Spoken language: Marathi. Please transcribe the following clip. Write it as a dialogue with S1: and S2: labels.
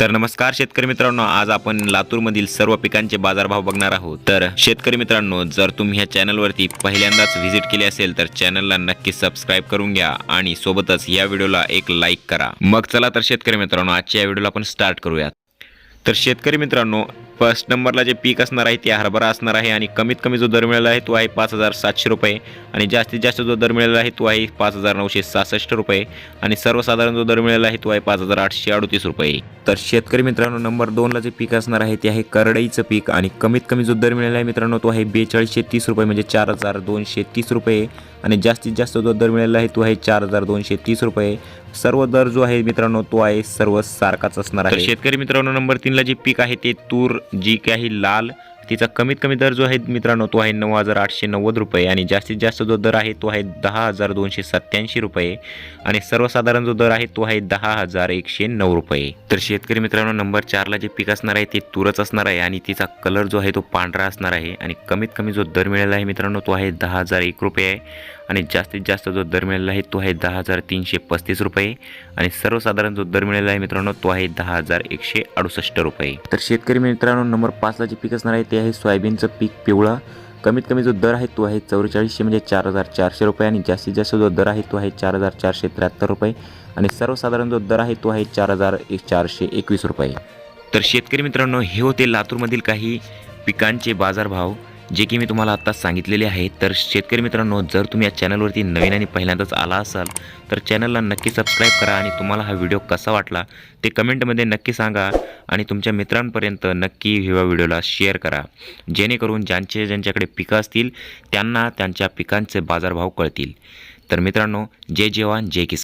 S1: तर नमस्कार शेतकरी मित्रांनो आज आपण लातूरमधील सर्व पिकांचे बाजारभाव बघणार आहोत. तर शेतकरी मित्रांनो जर तुम्ही ह्या चॅनलवरती पहिल्यांदाच व्हिजिट केली असेल तर चॅनलला नक्की सबस्क्राईब करून घ्या आणि सोबतच या व्हिडिओला एक लाईक करा. मग चला तर शेतकरी मित्रांनो आजच्या या व्हिडिओला आपण स्टार्ट करूयात. तर शेतकरी मित्रांनो फर्स्ट नंबरला जे पीक असणार आहे ते हरभरा असणार आहे आणि कमीत कमी जो दर मिळाला आहे तो आहे पाच हजार सातशे रुपये. आणि जास्तीत जास्त जो दर मिळाला आहे तो आहे पाच हजार नऊशे सहासष्ट रुपये. आणि सर्वसाधारण जो दर मिळाला आहे तो आहे पाच हजार आठशे अडतीस रुपये. तर शेतकरी मित्रांनो नंबर दोनला जे पीक असणार आहे ते आहे करडईचं पीक. आणि कमीत कमी जो दर मिळाला आहे मित्रांनो तो आहे बेचाळीसशे तीस रुपये म्हणजे चार हजार दोनशे तीस रुपये. आणि जास्तीत जास्त जो दर मिळाला आहे तो आहे चार हजार दोनशे तीस रुपये. सर्व दर जो आहे मित्रांनो तो आहे सर्व सारखाच असणार आहे. शेतकरी मित्रांनो नंबर तीनला जे पीक आहे ते तूर जी काही लाल तिचा कमीत कमी दर जो आहे मित्रांनो तो आहे नऊ हजार आठशे नव्वद रुपये आणि जास्तीत जास्त जो दर आहे तो आहे दहा हजार दोनशे सत्याऐंशी रुपये आणि सर्वसाधारण जो दर आहे तो आहे दहा हजार एकशे नऊ रुपये. तर शेतकरी मित्रांनो नंबर चारला जे पीक असणार आहे ते तुरच असणार आहे आणि तिचा कलर जो आहे तो पांढरा असणार आहे आणि कमीत कमी जो दर मिळाला आहे मित्रांनो तो आहे दहा हजार एक रुपये आहे. आणि जास्तीत जास्त जो दर मिळाला आहे तो आहे दहा हजार तीनशे पस्तीस रुपये. आणि सर्वसाधारण जो दर मिळाला आहे मित्रांनो तो आहे दहा हजार एकशे अडुसष्ट रुपये. तर शेतकरी मित्रांनो नंबर पाचला जे पीक असणार आहे ते आहे सोयाबीनचं पीक पिवळा. कमीत कमी जो दर आहे तो आहे चौवेचाळीसशे म्हणजे चार हजार चारशे रुपये आणि जास्तीत जास्त जो दर आहे तो आहे चार हजार चारशे त्र्याहत्तर रुपये. आणि सर्वसाधारण जो दर आहे तो आहे चार हजार एक चारशे एकवीस रुपये. तर शेतकरी मित्रांनो हे होते लातूरमधील काही पिकांचे बाजारभाव. जे की मी तुम्हाला आत्ताच सांगितलेले आहे तर शेतकरी मित्रांनो जर तुम्ही या चॅनलवरती नवीन आणि पहिल्यांदाच आला असाल तर चॅनलला नक्की सबस्क्राईब करा आणि तुम्हाला हा व्हिडिओ कसा वाटला ते कमेंटमध्ये नक्की सांगा आणि तुमच्या मित्रांपर्यंत नक्की ह्या व्हिडिओला शेअर करा. जेणेकरून ज्यांचे ज्यांच्याकडे पिकं असतील त्यांना त्यांच्या पिकांचे बाजारभाव कळतील. तर मित्रांनो जय जवान जय किसान.